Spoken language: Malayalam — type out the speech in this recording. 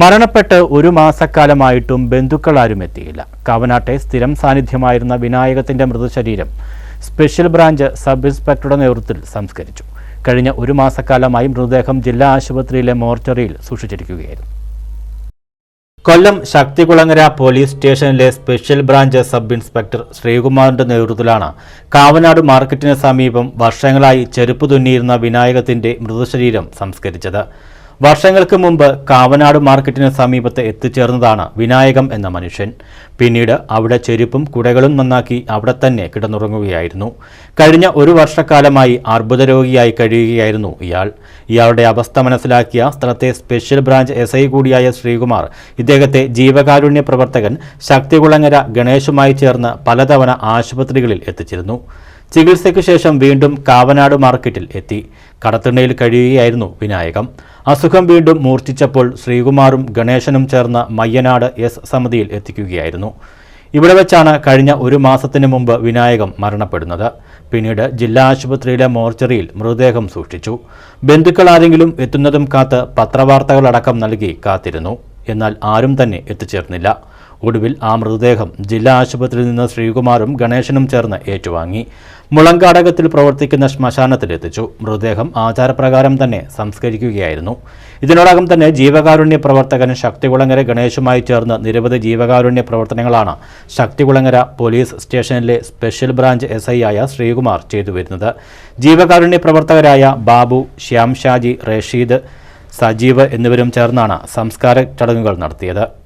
മരണപ്പെട്ട് ഒരു മാസക്കാലമായിട്ടും ബന്ധുക്കളാരും എത്തിയില്ല. കാവനാട്ടെ സ്ഥിരം സാന്നിധ്യമായിരുന്ന വിനായകത്തിന്റെ മൃതശരീരം സ്പെഷ്യൽ ബ്രാഞ്ച് സബ് ഇൻസ്പെക്ടറുടെ നേതൃത്വത്തിൽ സംസ്കരിച്ചു. കഴിഞ്ഞ ഒരു മാസക്കാലമായി മൃതദേഹം ജില്ലാ ആശുപത്രിയിലെ മോർച്ചറിയിൽ സൂക്ഷിച്ചിരിക്കുകയായിരുന്നു. കൊല്ലം ശക്തികുളങ്ങര പോലീസ് സ്റ്റേഷനിലെ സ്പെഷ്യൽ ബ്രാഞ്ച് സബ് ഇൻസ്പെക്ടർ ശ്രീകുമാറിന്റെ നേതൃത്വത്തിലാണ് കാവനാട് മാർക്കറ്റിന് സമീപം വർഷങ്ങളായി ചെരുപ്പ് തുന്നിയിരുന്ന വിനായകത്തിന്റെ മൃതശരീരം സംസ്കരിച്ചത്. വർഷങ്ങൾക്ക് മുമ്പ് കാവനാട് മാർക്കറ്റിന് സമീപത്ത് എത്തിച്ചേർന്നതാണ് വിനായകം എന്ന മനുഷ്യൻ. പിന്നീട് അവിടെ ചെരുപ്പും കുടകളും നന്നാക്കി അവിടെ തന്നെ കിടന്നുറങ്ങുകയായിരുന്നു. കഴിഞ്ഞ ഒരു വർഷക്കാലമായി അർബുദ രോഗിയായി കഴിയുകയായിരുന്നു ഇയാൾ. ഇയാളുടെ അവസ്ഥ മനസ്സിലാക്കിയ സ്ഥലത്തെ സ്പെഷ്യൽ ബ്രാഞ്ച് എസ് ഐ കൂടിയായ ശ്രീകുമാർ ഇദ്ദേഹത്തെ ജീവകാരുണ്യ പ്രവർത്തകൻ ശക്തികുളങ്ങര ഗണേശുമായി ചേർന്ന് പലതവണ ആശുപത്രികളിൽ എത്തിച്ചിരുന്നു. ചികിത്സയ്ക്ക് ശേഷം വീണ്ടും കാവനാട് മാർക്കറ്റിൽ എത്തി. കടത്തിണ്ണയിൽ കഴിയുകയായിരുന്നു വിനായകം. അസുഖം വീണ്ടും മൂർച്ഛിച്ചപ്പോൾ ശ്രീകുമാറും ഗണേശനും ചേർന്ന മയ്യനാട് എസ് സമിതിയിൽ എത്തിക്കുകയായിരുന്നു. ഇവിടെ വെച്ചാണ് കഴിഞ്ഞ ഒരു മാസത്തിന് മുമ്പ് വിനായകം മരണപ്പെടുന്നത്. പിന്നീട് ജില്ലാ ആശുപത്രിയിലെ മോർച്ചറിയിൽ മൃതദേഹം സൂക്ഷിച്ചു. ബന്ധുക്കൾ ആരെങ്കിലും എത്തുന്നതും കാത്ത് പത്രവാർത്തകളടക്കം നൽകി കാത്തിരുന്നു. എന്നാൽ ആരും തന്നെ എത്തിച്ചേർന്നില്ല. ഒടുവിൽ ആ മൃതദേഹം ജില്ലാ ആശുപത്രിയിൽ നിന്ന് ശ്രീകുമാറും ഗണേശനും ചേർന്ന് ഏറ്റുവാങ്ങി. മുളങ്കാടകത്തിൽ പ്രവർത്തിക്കുന്ന ശ്മശാനത്തിലെത്തിച്ചു മൃതദേഹം ആചാരപ്രകാരം തന്നെ സംസ്കരിക്കുകയായിരുന്നു. ഇതിനോടകം തന്നെ ജീവകാരുണ്യ പ്രവർത്തകൻ ശക്തികുളങ്ങര ഗണേശുമായി ചേർന്ന് നിരവധി ജീവകാരുണ്യ പ്രവർത്തനങ്ങളാണ് ശക്തികുളങ്ങര പോലീസ് സ്റ്റേഷനിലെ സ്പെഷ്യൽ ബ്രാഞ്ച് എസ് ആയ ശ്രീകുമാർ ചെയ്തു വരുന്നത്. ജീവകാരുണ്യ പ്രവർത്തകരായ ബാബു ശ്യാം ഷാജി റഷീദ് സജീവ് എന്നിവരും ചേർന്നാണ് സംസ്കാര ചടങ്ങുകൾ നടത്തിയത്.